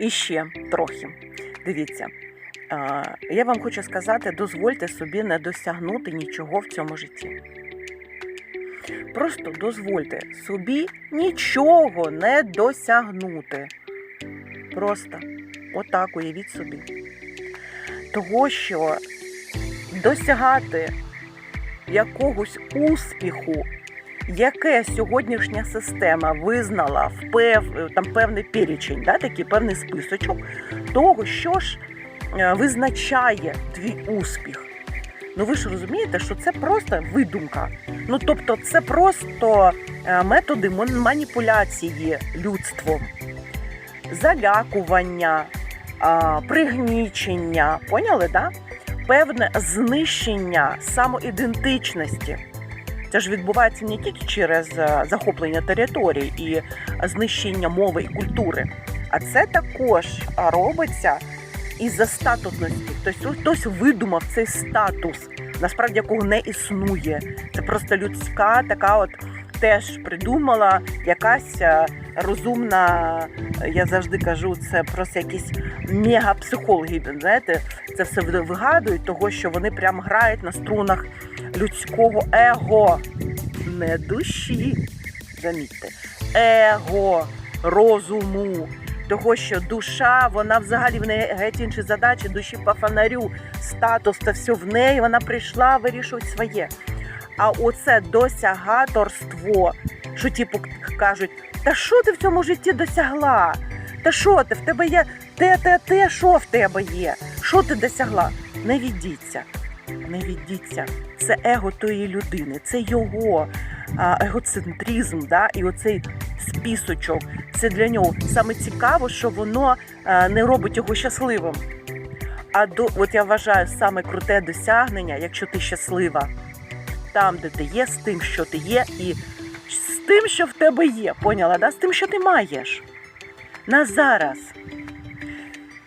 І ще трохи. Дивіться, я вам хочу сказати, дозвольте собі не досягнути нічого в цьому житті. Просто дозвольте собі нічого не досягнути. Просто отак уявіть собі. Того, що досягати якогось успіху, яке сьогоднішня система визнала в пев, там певний перечень, да, такий певний списочок того, що ж е, визначає твій успіх. Ну ви ж розумієте, що це просто видумка. Ну тобто, це просто е, методи маніпуляції людством, залякування, пригнічення. Поняли, да? Певне знищення самоідентичності. Це ж відбувається не тільки через е, захоплення територій і знищення мови і культури, а це також робиться із-за статусності. Тобто хтось видумав цей статус, насправді якого не існує. Це просто людська така от теж придумала якась е, розумна, е, я завжди кажу, це просто якісь мегапсихологи, знаєте, це все вигадують, того, що вони прям грають на струнах людського его, не душі, замітьте, его, розуму. Того, що душа, вона взагалі в неї геть інші задачі, душі по фонарю, статус та все в неї, вона прийшла вирішувати своє. А оце досягаторство, що типу кажуть, та що ти в цьому житті досягла? Та що ти? В тебе є те, те, те, що в тебе є? Що ти досягла? Не віддіться. Не віддіться. Це его тої людини, це його егоцентризм, да? і оцей спісочок. Це для нього саме цікаво, що воно не робить його щасливим. А до, от я вважаю, саме круте досягнення, якщо ти щаслива, там, де ти є, з тим, що ти є, і тим, що в тебе є. Поняла, да? з тим, що ти маєш. На зараз.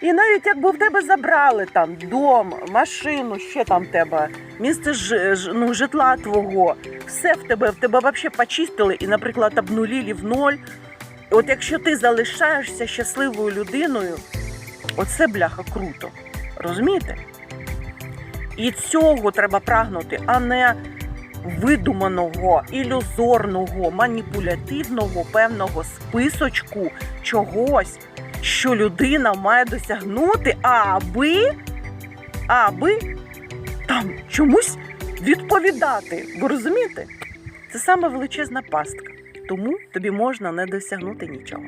І навіть якби в тебе забрали там дом, машину, ще там в тебе, місце ж, ж- ну, житла твого, все в тебе, в тебе взагалі почистили і, наприклад, обнулили в ноль. От якщо ти залишаєшся щасливою людиною, оце бляха круто. Розумієте? І цього треба прагнути, а не видуманого, ілюзорного, маніпулятивного певного списочку чогось, що людина має досягнути, аби, аби там чомусь відповідати. Ви розумієте? Це саме величезна пастка. Тому тобі можна не досягнути нічого.